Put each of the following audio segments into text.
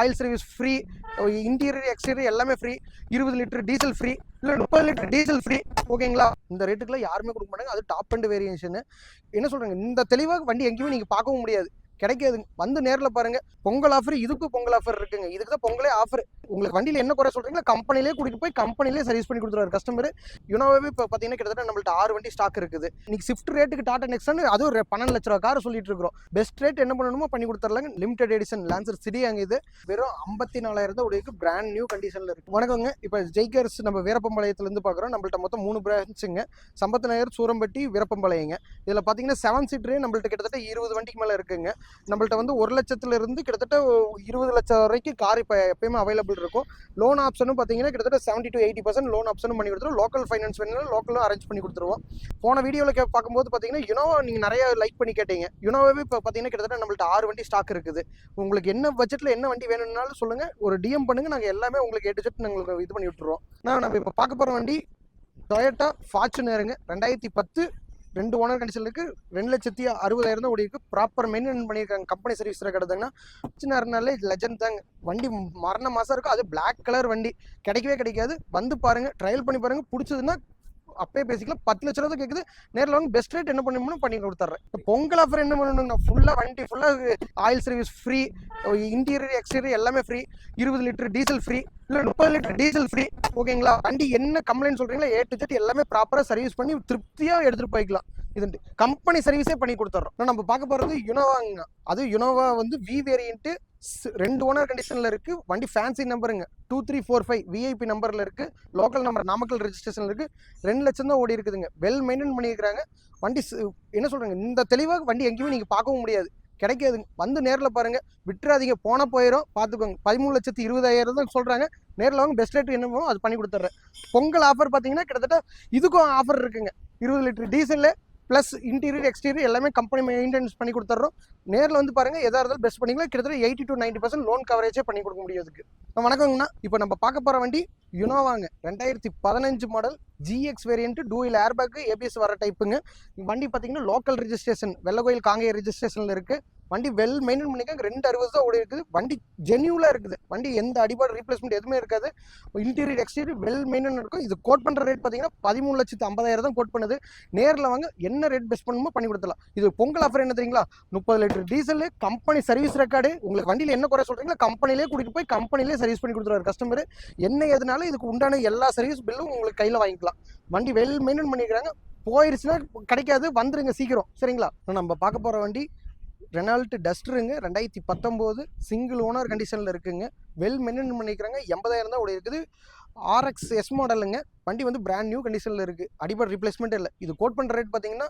Oil service free interior exterior எல்லாமே free இருபது litre diesel free இல்லை முப்பது லிட்டர் டீசல் ஃப்ரீ ஓகேங்களா இந்த ரேட்டுக்குலாம் யாருமே கொடுக்க மாட்டாங்க. அது டாப் அண்ட் வேரியேஷன் என்ன சொல்கிறாங்க இந்த தெளிவாக வண்டி எங்கேயுமே நீங்கள் பார்க்கவும் முடியாது. கிடைக்காது. வந்து நேரில் பாருங்கள் பொங்கல் ஆஃபர் இதுக்கு பொங்கல் ஆஃபர் இருக்குங்க. இதுக்கு தான் பொங்கலே ஆஃபர் உங்களுக்கு வண்டியில் என்ன குறை சொல்கிறீங்களோ கம்பெனிலே கூட்டிகிட்டு போய் கம்பெனிலே சர்வீஸ் பண்ணி கொடுத்துருவாரு. கஸ்டமர் யுனோவே இப்போ பார்த்தீங்கன்னா கிட்டத்தட்ட நம்மள்ட்ட ஆறு வண்டி ஸ்டாக் இருக்குது. இன்னைக்கு ஷிஃப்ட் ரேட்டுக்கு டாடா நெக்ஸ்ட் அதுவும் ஒரு பன்னெண்டு லட்ச ரூபா கார் சொல்லிட்டு இருக்கிறோம். பெஸ்ட் ரேட் என்ன பண்ணணுமோ பண்ணி கொடுத்துர்லாங்க. லிமிடெட் எடிஷன் லான்சர் சிடி அங்கே இது. வெறும் ஐம்பத்தி நாலாயிரம் தான் உடைய பிராண்ட் நியூ கண்டிஷனில் இருக்கு. வணக்கங்க. இப்போ ஜெய்கர்ஸ் நம்ம வீரப்பம்பாளையத்துலேருந்து பார்க்குறோம் நம்மள்ட்ட மொத்தம் மூணு பிரான்ச்சுங்க சம்பத்து நகர் சூரம்பட்டி வீரப்பம்பாளையங்க. இதில் பார்த்தீங்கன்னா செவன் சீட்டரே நம்மள்ட்ட கிட்டத்தட்ட இருபது வண்டிக்கு மேலே இருக்குங்க. நம்மள்ட்ட வந்து ஒரு லட்சத்துலேருந்து கிட்டத்தட்ட இருபது லட்சம் வரைக்கும் கார் இப்போ எப்பயுமே அவைலபிள் இருக்கும். லோன் ஆப்ஷனும் பார்த்தீங்கன்னா கிட்டத்தட்ட seventy to eighty percent loan ஆப்ஷனும் பண்ணி கொடுத்துருவோம் லோக்கல் ஃபைனான்ஸ் வேணும் லோக்கலும் அரேஞ்ச் பண்ணி கொடுத்துருவோம். போன வீடியோவில் கே பார்க்கும்போது பார்த்தீங்கன்னா யுனோவா நீங்கள் நிறைய லைக் பண்ணி கேட்டீங்க. யுனோவாவே இப்போ பார்த்தீங்கன்னா கிட்டத்தட்ட நம்மள்ட்ட ஆறு வண்டி ஸ்டாக் இருக்குது. உங்களுக்கு என்ன பட்ஜெட்டில் என்ன வண்டி வேணும்னாலும் சொல்லுங்கள் ஒரு டிஎம் பண்ணுங்கள் நாங்கள் எல்லாமே உங்களுக்கு எட்டு ஜெட் செட் நாங்கள் இது பண்ணி விட்டுருவோம். நான் நம்ம இப்போ பார்க்க போகிற வண்டி டொயட்டா ஃபார்ச்சுனருங்க ரெண்டாயிரத்தி பத்து ரெண்டு ஓனர் கண்டிஷன் இருக்குது ரெண்டு லட்சத்தி அறுபதாயிரம் தான் ஓடி இருக்கு ப்ராப்பர் மெயின்டைன் பண்ணியிருக்காங்க கம்பெனி சர்வீஸ் கிடந்தாங்கன்னா சின்ன இருந்தாலே லெஜண்ட் தாங்க. வண்டி மரண மாதம் இருக்கும். அது பிளாக் கலர் வண்டி. கிடைக்கவே கிடைக்காது. வந்து பாருங்கள் ட்ரையல் பண்ணி பாருங்கள் பிடிச்சதுன்னா அப்பயே பேசிக்கலாம் பத்து லட்ச ரூபா கேட்குது நேரில் வாங்க பெஸ்ட் ரேட் என்ன பண்ணணும்னு பண்ணி கொடுத்துட்றேன். இப்போ பொங்கல் ஆஃபர் என்ன பண்ணணும்னா ஃபுல்லாக வண்டி ஃபுல்லாக oil service free interior exterior எல்லாமே ஃப்ரீ இருபது லிட்டர் டீசல் ஃப்ரீ இல்லை முப்பது லிட்டர் டீசல் ஃப்ரீ ஓகேங்களா வண்டி என்ன கம்ப்ளைண்ட் சொல்கிறீங்களோ ஏ டு ஜெட் எல்லாமே ப்ராப்பராக சர்வீஸ் பண்ணி திருப்தியாக எடுத்துகிட்டு போய்க்கலாம். இது கம்பெனி சர்வீஸே பண்ணி கொடுத்துட்றோம். நம்ம பார்க்க போகிறது யுனோவாங்க அது யுனோவா வந்து வி வேரியன்ட்டு ரெண்டு ஓனர் கண்டிஷனில் இருக்குது வண்டி fancy நம்பருங்க two three four five VIP நம்பரில் இருக்குது லோக்கல் நம்பர் நாமக்கல் ரெஜிஸ்ட்ரேஷன் இருக்குது ரெண்டு லட்சம் தான் ஓடி இருக்குதுங்க. வெல் மெயின்டைன் பண்ணியிருக்கிறாங்க. வண்டி என்ன சொல்கிறாங்க இந்த தெளிவாக வண்டி எங்கேயுமே நீங்கள் பார்க்கவும் முடியாது. கிடைக்காதுங்க. வந்து நேரில் பாருங்க. விட்டுறாதீங்க. போனால் போயிடும் பார்த்துக்கோங்க. பதிமூணு லட்சத்தி இருபதாயிரம் தான் சொல்கிறாங்க நேரில் வாங்க. பெஸ்ட் ரேட் என்னமோ அது பண்ணி கொடுத்துட்றேன் பொங்கல் ஆஃபர் பார்த்தீங்கன்னா கிட்டத்தட்ட இதுக்கும் ஆஃபர் இருக்குங்க. இருபது litre diesel plus interior exterior எல்லாமே கம்பெனி மெயின்டெனன்ஸ் பண்ணி கொடுத்துட்றோம் நேரில் வந்து பாருங்கள் எதாக இருந்தாலும் பெஸ்ட் பண்ணிக்கலாம். கிட்டத்தட்ட eighty to ninety percent loan கவரேஜே பண்ணி கொடுக்க முடியாதுக்கு வணக்கங்கண்ணா இப்போ நம்ம பார்க்க போகிற வண்டி யுனோவாங்க ரெண்டாயிரத்தி பதினஞ்சு model GX variant dual airbag ABS வர டைப்புங்க வண்டி பார்த்தீங்கன்னா லோக்கல் ரிஜிஸ்ட்ரேஷன் வெள்ளகோயில் காங்கேய ரிஜிஸ்ட்ரேஷனில் இருக்குது வண்டி வெல் மெயின்டைன் பண்ணிக்க ரெண்டு அறுபது தான் ஓடி இருக்குது. வண்டி ஜென்யூலாக இருக்குது. வண்டி எந்த அடிபாடு ரீப்ளேஸ்மெண்ட் எதுவுமே இருக்காது. இன்டீரியர் எக்ஸ்டீரியர் வெல் மெயின்டைன் இருக்கும். இது கோட் பண்ணுற ரேட் பார்த்தீங்கன்னா பதிமூணு லட்சத்து ஐம்பதாயிரம் தான் கோட் பண்ணுது. நேரில் வாங்க என்ன ரேட் பெஸ்ட் பண்ணுமோ பண்ணி கொடுத்துலாம் இது பொங்கல் ஆஃபர் என்ன தெரியுங்களா? முப்பது litre diesel company service record உங்களுக்கு வண்டியில் என்ன குறை சொல்கிறீங்களா கம்பெனிலே கூட்டிகிட்டு போய் கம்பெனிலே சர்வீஸ் பண்ணி கொடுத்துருவாரு கஸ்டமர் என்ன எதுனாலும் இதுக்கு உண்டான எல்லா சர்வீஸ் பில்லும் உங்களுக்கு கையில் வாங்கிக்கலாம். வண்டி வெல் மெயின்டைன் பண்ணிக்கிறாங்க போயிருச்சுன்னா கிடைக்காது வந்துருங்க சீக்கிரம். சரிங்களா? நம்ம பார்க்க போகிற வண்டி ரெனால்ட் டஸ்டருங்க ரெண்டாயிரத்தி பத்தொம்போது சிங்கிள் ஓனர் கண்டிஷனில் இருக்குங்க. வெல் மெயின்டைன் பண்ணிக்கிறாங்க. எண்பதாயிரம் தான் ஓடி இருக்குது ஆர்எக்ஸ் எஸ் மாடலுங்க வண்டி வந்து பிராண்ட் நியூ கண்டிஷனில் இருக்குது அடிப்படை ரிப்ளேஸ்மெண்ட் இல்லை. இது கோட் பண்ணுற ரேட் பார்த்தீங்கன்னா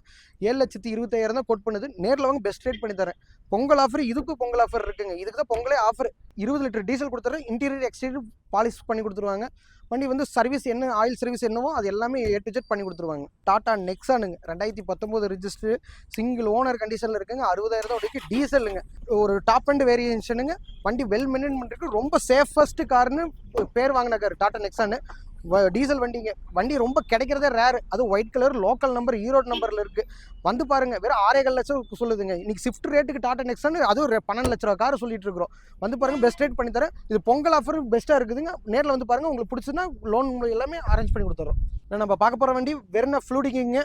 ஏழு லட்சத்தி இருபத்தாயிரம் தான் கோட் பண்ணுது. நேரில் வாங்க பெஸ்ட் ரேட் பண்ணி தரேன். பொங்கல் ஆஃபர் இதுக்கும் பொங்கல் ஆஃபர் இருக்குங்க. இதுக்கு தான் பொங்கலே ஆஃபர் இருபது லிட்டர் டீசல் கொடுத்துறேன். இன்டீரியர் எக்ஸ்டீரியர் பாலிஷ் பண்ணி கொடுத்துருவாங்க. வண்டி வந்து சர்வீஸ் என்ன ஆயில் சர்வீஸ் என்னவோ அது எல்லாமே ஏ டு ஜெட் பண்ணி கொடுத்துருவாங்க. டாடா நெக்ஸானுங்க ரெண்டாயிரத்தி பத்தொம்போது ரிஜிஸ்டர் சிங்கிள் ஓனர் கண்டிஷனில் இருக்குங்க. அறுபதாயிரம் தான் வரைக்கும் டீசலுங்க ஒரு டாப் அண்ட் வேரியேஷனுங்க வண்டி வெல் மெயின்டைன் பண்ணுறதுக்கு ரொம்ப சேஃபஸ்ட் கார்னு பேர் வாங்கின கார் டாடா நெக்ஸானு டீசல் வண்டிங்க. வண்டி ரொம்ப கிடைக்கிறதே ரேர் அது white colour local number Erode நம்பரில் இருக்குது வந்து பாருங்க வெறும் ஆறேகால் லட்சம் சொல்லுதுங்க. இன்னைக்கு ஸ்விஃப்ட் ரேட்டுக்கு டாடா நெக்ஸான் அதுவும் பன்னெண்டு லட்ச ரூபா கார் சொல்லிட்டு இருக்கிறோம். வந்து பாருங்கள் பெஸ்ட் ரேட் பண்ணி தரேன். இது பொங்கல் ஆஃபர் பெஸ்ட்டாக இருக்குதுங்க. நேரில் வந்து பாருங்கள் உங்களுக்கு பிடிச்சதுன்னா லோன் எல்லாமே அரேஞ்ச் பண்ணி கொடுத்துறோம். நம்ம பார்க்க போகிற வண்டி வெறும் ஃப்ளூடிங்கிங்க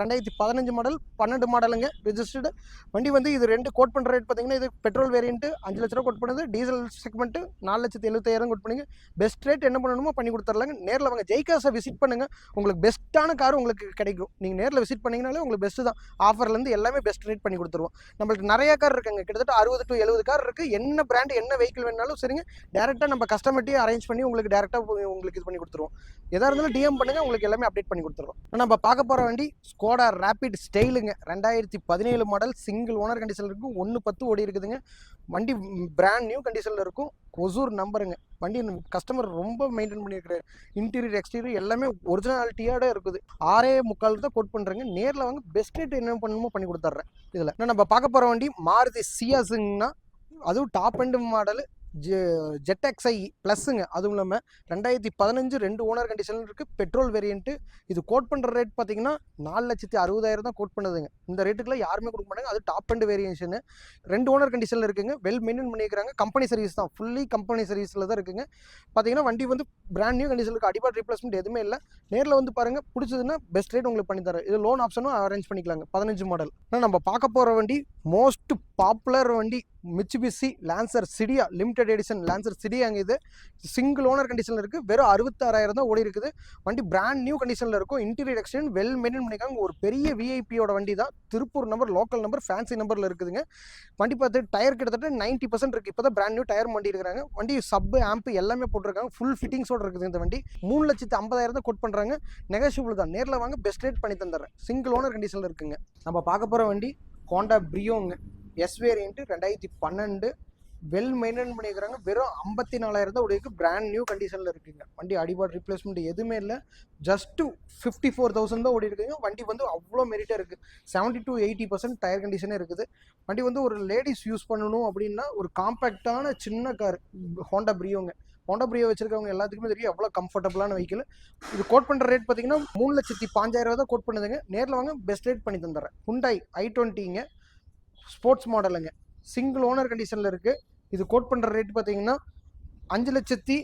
ரெண்டாயிரத்தி பதினஞ்சு மாடல் பன்னெண்டு மாடலுங்க ரிஜிஸ்டர்டு வண்டி வந்து இது ரெண்டு கோட் பண்ணுற ரேட் பார்த்தீங்கன்னா இது பெட்ரோல் வேரியன்ட்டு அஞ்சு லட்ச ரூபா கோட் பண்ணுது. டீசல் செக்மெண்ட்டு நாலு லட்சத்தி எழுபத்தாயிரம் கோட் பண்ணுங்க. பெஸ்ட் ரேட் என்ன பண்ணணுமோ பண்ணி கொடுத்துர்லாங்க. நேரில் வாங்க. ஜெய்காஸை விசிட் பண்ணுங்க. உங்களுக்கு பெஸ்ட்டான கார் உங்களுக்கு கிடைக்கும். நீங்கள் நேரில் விசிட் பண்ணிங்கனாலே உங்களுக்கு பெஸ்ட்டு தான். ஆஃபர்லேருந்து எல்லாமே பெஸ்ட் ரேட் பண்ணி கொடுத்துருவோம். நம்மளுக்கு நிறைய கார் இருக்குங்க. கிட்டத்தட்ட அறுபது டு எழுபது கார் இருக்குது என்ன பிராண்ட் என்ன வெஹிக்கிள் வேணாலும் சரிங்க. டேரெக்டாக நம்ம கஸ்டமர்ட்டே அரேஞ்ச் பண்ணி உங்களுக்கு டேரெக்டாக உங்களுக்கு இது பண்ணி கொடுத்துருவோம். எதாக இருந்தாலும் டிஎம் பண்ணுங்கள் உங்களுக்கு எல்லாமே அப்டேட் பண்ணி கொடுத்துருவோம். நம்ம பார்க்க போகிற வண்டி ஸ்கோடா ரேபிட் ஸ்டைலுங்க ரெண்டாயிரத்தி பதினேழு மாடல் சிங்கிள் ஓனர் கண்டிஷனில் இருக்கும். ஒன்று பத்து ஓடி இருக்குதுங்க. வண்டி பிராண்ட் நியூ கண்டிஷனில் இருக்கும். ஒசூர் நம்பருங்க வண்டி கஸ்டமர் ரொம்ப மெயின்டைன் பண்ணியிருக்கிறாரு. இன்டீரியர் எக்ஸ்டீரியர் எல்லாமே ஒரிஜினாலிட்டியோட இருக்குது. ஆறே முக்கால் தான் கோட் பண்ணுறேங்க நேரில் வாங்க பெஸ்ட் ரேட் என்ன பண்ணணுமோ பண்ணி கொடுத்துட்றேன். இதில். நம்ம பார்க்க போகிற வண்டி மாருதி சியாஸுங்கன்னா அதுவும் top end model Z XI ப்ளஸ்ஸுங்க அதுவும் இல்லாமல் ரெண்டாயிரத்தி பதினஞ்சு ரெண்டு ஓனர் கண்டிஷன் இருக்குது பெட்ரோல் வேரியண்ட்டு இது கோட் பண்ணுற ரேட் பார்த்தீங்கன்னா நாலு லட்சத்தி அறுபதாயிரம் தான் கோட் பண்ணுதுங்க. இந்த ரேட்டுக்குலாம் யாருமே கொடுக்க மாட்டாங்க. அது டாப் அண்ட் வேரியேஷனு ரெண்டு ஓனர் கண்டிஷனில் இருக்குங்க. வெல் மெயின்டைன் பண்ணியிருக்காங்க கம்பெனி சர்வீஸ் தான். ஃபுல்லி கம்பெனி சர்வீஸில் தான் இருக்குங்க. பார்த்தீங்கன்னா வண்டி வந்து பிராண்ட் நியூ கண்டிஷனில் இருக்குது அடிபாட் ரீப்ளேஸ்மெண்ட் எதுவுமே இல்லை. நேரில் வந்து பாருங்கள் பிடிச்சதுன்னா பெஸ்ட் ரேட் உங்களுக்கு பண்ணி தரேன். இது லோன் ஆப்ஷனும் அரேஞ்ச் பண்ணிக்கலாங்க. பதினஞ்சு மாடல் ஆனால் நம்ம பார்க்க போகிற வண்டி மோஸ்ட் பாப்புலர் வண்டி Mitsubishi Lancer Cedia limited edition Lancer சிடியாங்க இது. சிங்கிள் ஓனர் கண்டிஷனில் இருக்குது வெறும் அறுபத்தாறாயிரம் தான் ஓடி இருக்குது. வண்டி பிராண்ட் நியூ கண்டிஷனில் இருக்கும். இன்டீரியர் வெல் மெயின்டைன் பண்ணிக்காங்க ஒரு பெரிய விஐபியோட வண்டி தான். Tiruppur number local number fancy நம்பரில் இருக்குதுங்க. வண்டி பார்த்து டயர் கிட்டத்தட்ட நைன்ட்டி பர்சன்ட் இருக்குது இப்போ தான் பிராண்ட் நியூ டயர் வண்டி இருக்கிறாங்க. வண்டி சப்பு ஆம்ப் எல்லாமே போட்டிருக்காங்க. ஃபுல் ஃபிட்டிங்ஸோடு இருக்குது இந்த வண்டி. மூணு லட்சத்து ஐம்பதாயிரம் தான் கோட் பண்ணுறாங்க நெகோஷியபிள் தான். நேரில் வாங்க பெஸ்ட் ரேட் பண்ணி தந்துடுறேன். சிங்கிள் ஓனர் கண்டிஷனில் இருக்குங்க. நம்ம பார்க்க போகிற வண்டி ஹோண்டா பிரியோங்க எஸ் வேரியன்ட்டு ரெண்டாயிரத்தி பன்னெண்டு வெல் மெயின்டைன் பண்ணியிருக்கிறாங்க. வெறும் ஐம்பத்தி நாலாயிரம் தான் உடைய பிராண்ட் நியூ கண்டிஷனில் இருக்குங்க. வண்டி அடிபாடு ரீப்ளேஸ்மெண்ட் எதுவுமே இல்லை. ஜஸ்ட்டு ஃபிஃப்டி ஃபோர் தௌசண்ட் தான் ஓடி இருக்குங்க வண்டி வந்து அவ்வளோ மெரிட்டாக இருக்குது seventy to eighty percent tyre கண்டிஷனே இருக்குது. வண்டி வந்து ஒரு லேடிஸ் யூஸ் பண்ணணும் அப்படின்னா ஒரு காம்பேக்டான சின்ன கார் ஹோண்டா பிரியோங்க ஹோண்டா பிரியோ வச்சிருக்கவங்க எல்லாத்துக்குமே தெரியும் எவ்வளோ கம்ஃபர்டபுளான வெஹிக்கிள் இது கோட் பண்ணுற ரேட் பார்த்தீங்கன்னா மூணு லட்சத்தி பாஞ்சாயிரம் ரூபா தான் கோட் பண்ணுதுங்க. நேரில் வாங்க பெஸ்ட் ரேட் பண்ணி தந்துடுறேன். ஹுண்டாய் ஐ டுவெண்ட்டிங்க ஸ்போர்ட்ஸ் மாடலுங்க. சிங்கிள் ஓனர் கண்டிஷனில் இருக்குது இது கோட் பண்ணுற ரேட் பார்த்தீங்கன்னா அஞ்சு லட்சத்தி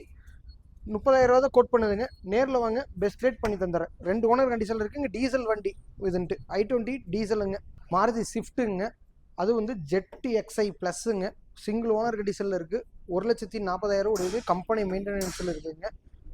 முப்பதாயிரம் ரூபா தான் கோட் பண்ணுதுங்க. நேரில் வாங்க பெஸ்ட் ரேட் பண்ணி தந்துடுறேன் ரெண்டு ஓனர் கண்டிஷனில் இருக்குங்க. டீசல் வண்டி இதுன்ட்டு. ஐ டுவெண்ட்டி டீசலுங்க. மாருதி ஸ்விஃப்ட்டுங்க. அது வந்து ஜெட் எக்ஸ்ஐ ப்ளஸ்ஸுங்க. சிங்கிள் ஓனர் கண்டிஷனில் இருக்குது ஒரு லட்சத்தி நாற்பதாயிரம் உடையது. கம்பெனி மெயின்டெனன்ஸில் இருக்குதுங்க.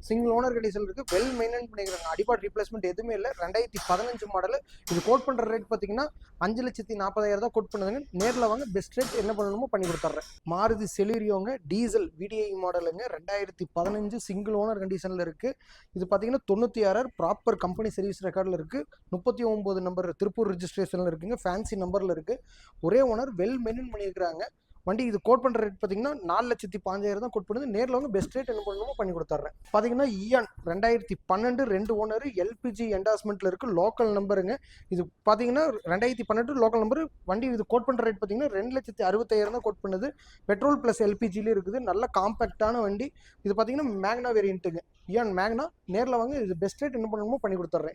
சிங்கிள் ஓனர் கண்டிஷன் இருக்குது வெல் மெயின்டைன் பண்ணிக்கிறாங்க. அடிபாட் ரீப்ளேஸ்மெண்ட் எதுவுமே இல்லை. ரெண்டாயிரத்தி பதினஞ்சு மாடல் இது கோட் பண்ணுற ரேட் பார்த்தீங்கன்னா அஞ்சு லட்சத்தி நாற்பதாயிரம் தான் கோட் பண்ணுதுங்க. நேரில் வாங்க பெஸ்ட் ரேட் என்ன பண்ணணுமோ பண்ணி கொடுத்துட்றேன் மாருதி செலிரியோங்க டீசல் விடிஐ மாடலுங்க ரெண்டாயிரத்தி பதினஞ்சு சிங்கிள் ஓனர் கண்டிஷனில் இருக்குது இது பார்த்தீங்கன்னா தொண்ணூற்றி ஆறாயிரம் ப்ராப்பர் கம்பெனி சர்வீஸ் ரெக்கார்டில் இருக்குது முப்பத்தி ஒம்பது நம்பர் திருப்பூர் ரிஜிஸ்ட்ரேஷனில் இருக்குங்க. ஃபேன்சி நம்பரில் இருக்குது ஒரே ஓனர் வெல் மெயின்டைன் பண்ணியிருக்கிறாங்க. வண்டி இது கோட் பண்ணுற ரேட் பார்த்தீங்கன்னா நாலு லட்சத்தி பாஞ்சாயிரம் தான் கோட் பண்ணுது. நேரில் வந்து பெஸ்ட் ரேட் என்ன பண்ணணுமோ பண்ணி கொடுத்துட்றேன் பார்த்தீங்கன்னா இயான் ரெண்டாயிரத்தி பன்னெண்டு ரெண்டு ஓனர் எல்பிஜி என்டாஸ்மெண்ட்டில் இருக்குது லோக்கல் நம்பருங்க இது பார்த்தீங்கன்னா ரெண்டாயிரத்தி பன்னெண்டு லோக்கல் நம்பர் வண்டி இது கோட் பண்ணுற ரேட் பார்த்தீங்கன்னா ரெண்டு லட்சத்தி அறுபத்தாயிரம் தான் கோட் பண்ணுது. பெட்ரோல் ப்ளஸ் எல்பிஜிலே இருக்குது. நல்ல காம்பேக்டான வண்டி. இது பார்த்தீங்கன்னா மேக்னா வேரியண்ட்டுங்க இயான் மேக்னா நேரில் வாங்க. இது பெஸ்ட் ரேட் என்ன பண்ணணுமோ பண்ணி கொடுத்துட்றேன்